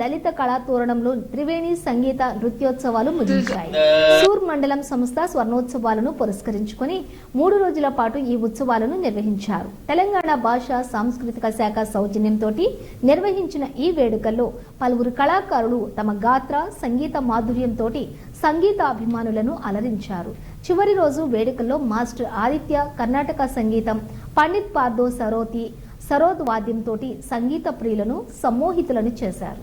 లలిత కళా తోరణంలో త్రివేణి సంగీత నృత్యోత్సవాలు ముగించాయి. సూర్ మండలం సంస్థ స్వర్ణోత్సవాలను పురస్కరించుకొని మూడు రోజుల పాటు ఈ ఉత్సవాలను నిర్వహించారు. తెలంగాణ భాష సాంస్కృతిక శాఖ సౌజన్యంతో నిర్వహించిన ఈ వేడుకల్లో పలువురు కళాకారులు తమ గాత్ర సంగీత మాధుర్యంతో సంగీత అభిమానులను అలరించారు. చివరి రోజు వేడుకల్లో మాస్టర్ ఆదిత్య కర్ణాటక సంగీతం పండిత్ పార్దో సరోతి సరోద్ వాద్యంతో సంగీత ప్రియులను సమ్మోహితులను చేశారు.